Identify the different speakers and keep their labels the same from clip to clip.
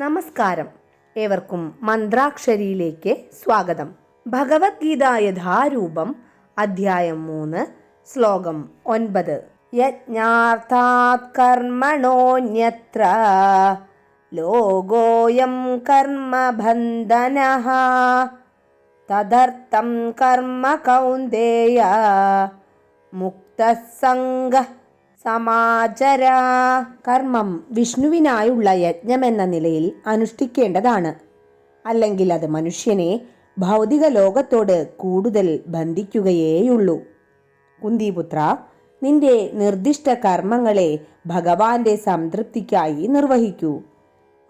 Speaker 1: നമസ്കാരം. ഏവർക്കും മന്ത്രാക്ഷരിയിലേക്ക് സ്വാഗതം. ഭഗവത്ഗീത യഥാരൂപം അധ്യായം മൂന്ന് ശ്ലോകം ഒൻപത്. യജ്ഞാർത്ഥാത് കർമ്മണോന്യത്ര ലോകോയം കർമ്മബന്ധന തദർത്ഥം കർമ്മ കൗന്ദേയ മുക്തസംഗ സമാചര കർമ്മം വിഷ്ണുവിനായുള്ള യജ്ഞമെന്ന നിലയിൽ അനുഷ്ഠിക്കേണ്ടതാണ്. അല്ലെങ്കിൽ അത് മനുഷ്യനെ ഭൗതിക ലോകത്തോട് കൂടുതൽ ബന്ധിക്കുകയേയുള്ളൂ. കുന്തിപുത്ര നിന്റെ നിർദ്ദിഷ്ട കർമ്മങ്ങളെ ഭഗവാന്റെ സംതൃപ്തിക്കായി നിർവഹിക്കൂ.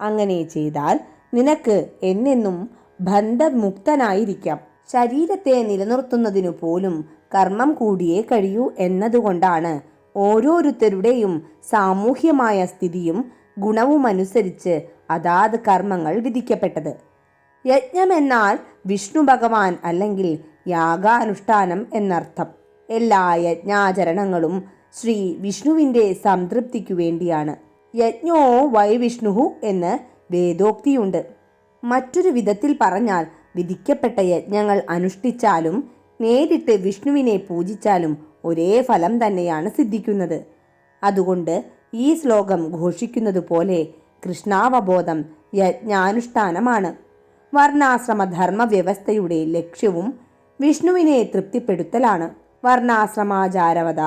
Speaker 1: അങ്ങനെ ചെയ്താൽ നിനക്ക് എന്നെന്നും ബന്ധമുക്തനായിരിക്കാം. ശരീരത്തെ നിലനിർത്തുന്നതിനു പോലും കർമ്മം കൂടിയേ കഴിയൂ എന്നതുകൊണ്ടാണ് ഓരോരുത്തരുടെയും സാമൂഹ്യമായ സ്ഥിതിയും ഗുണവുമനുസരിച്ച് അതാത് കർമ്മങ്ങൾ വിധിക്കപ്പെട്ടത്. യജ്ഞമെന്നാൽ വിഷ്ണു ഭഗവാൻ അല്ലെങ്കിൽ യാഗാനുഷ്ഠാനം എന്നർത്ഥം. എല്ലാ യജ്ഞാചരണങ്ങളും ശ്രീ വിഷ്ണുവിന്റെ സംതൃപ്തിക്കു വേണ്ടിയാണ്. യജ്ഞോ വൈ വിഷ്ണുഹു എന്ന് വേദോക്തിയുണ്ട്. മറ്റൊരു വിധത്തിൽ പറഞ്ഞാൽ വിധിക്കപ്പെട്ട യജ്ഞങ്ങൾ അനുഷ്ഠിച്ചാലും നേരിട്ട് വിഷ്ണുവിനെ പൂജിച്ചാലും ഒരേ ഫലം തന്നെയാണ് സിദ്ധിക്കുന്നത്. അതുകൊണ്ട് ഈ ശ്ലോകം ഘോഷിക്കുന്നത് പോലെ കൃഷ്ണാവബോധം യജ്ഞാനുഷ്ഠാനമാണ്. വർണാശ്രമ ധർമ്മ വ്യവസ്ഥയുടെ ലക്ഷ്യവും വിഷ്ണുവിനെ തൃപ്തിപ്പെടുത്തലാണ്. വർണാശ്രമാചാരവത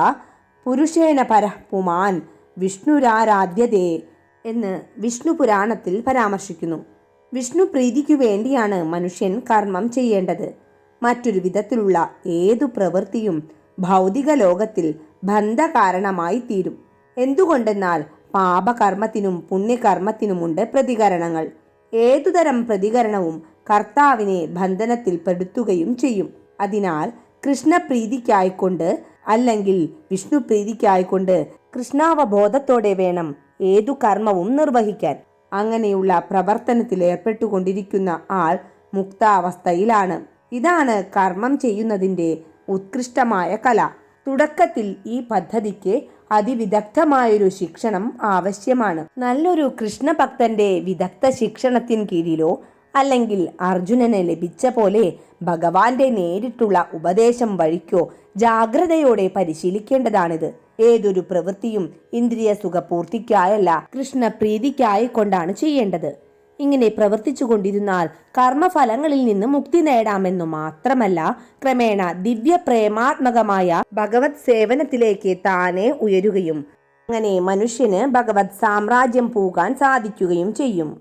Speaker 1: പുരുഷേണ പരഹ്പുമാൻ പുമാൻ വിഷ്ണുരാരാധ്യതേ എന്ന് വിഷ്ണു പുരാണത്തിൽ പരാമർശിക്കുന്നു. വിഷ്ണു പ്രീതിക്കു വേണ്ടിയാണ് മനുഷ്യൻ കർമ്മം ചെയ്യേണ്ടത്. മറ്റൊരു വിധത്തിലുള്ള ഏതു പ്രവൃത്തിയും ഭൗതിക ലോകത്തിൽ ബന്ധകാരണമായി തീരും എന്തുകൊണ്ടെന്നാൽ പാപകർമ്മത്തിനും പുണ്യകർമ്മത്തിനുമുണ്ട് പ്രതികരണങ്ങൾ. ഏതുതരം പ്രതികരണവും കർത്താവിനെ ബന്ധനത്തിൽ പെടുത്തുകയും ചെയ്യും. അതിനാൽ കൃഷ്ണപ്രീതിക്കായിക്കൊണ്ട് അല്ലെങ്കിൽ വിഷ്ണു പ്രീതിക്കായിക്കൊണ്ട് കൃഷ്ണാവബോധത്തോടെ വേണം ഏതു കർമ്മവും നിർവഹിക്കാൻ. അങ്ങനെയുള്ള പ്രവർത്തനത്തിൽ ഏർപ്പെട്ടുകൊണ്ടിരിക്കുന്ന ആൾ മുക്താവസ്ഥയിലാണ്. ഇതാണ് കർമ്മം ചെയ്യുന്നതിന്റെ ഉത്കൃഷ്ടമായ കല. തുടക്കത്തിൽ ഈ പദ്ധതിക്ക് അതിവിദഗ്ധമായൊരു ശിക്ഷണം ആവശ്യമാണ്. നല്ലൊരു കൃഷ്ണഭക്തന്റെ വിദഗ്ധ ശിക്ഷണത്തിന് കീഴിലോ അല്ലെങ്കിൽ അർജുനന് ലഭിച്ച പോലെ ഭഗവാന്റെ നേരിട്ടുള്ള ഉപദേശം വഴിക്കോ ജാഗ്രതയോടെ പരിശീലിക്കേണ്ടതാണിത്. ഏതൊരു പ്രവൃത്തിയും ഇന്ദ്രിയ സുഖപൂർത്തിക്കായല്ല കൃഷ്ണ പ്രീതിക്കായി കൊണ്ടാണ് ചെയ്യേണ്ടത്. ഇങ്ങനെ പ്രവർത്തിച്ചു കൊണ്ടിരുന്നാൽ കർമ്മഫലങ്ങളിൽ നിന്ന് മുക്തി നേടാമെന്നു മാത്രമല്ല ക്രമേണ ദിവ്യ പ്രേമാത്മകമായ ഭഗവത് സേവനത്തിലേക്ക് താനെ ഉയരുകയും അങ്ങനെ മനുഷ്യന് ഭഗവത് സാമ്രാജ്യം പോകാൻ സാധിക്കുകയും ചെയ്യും.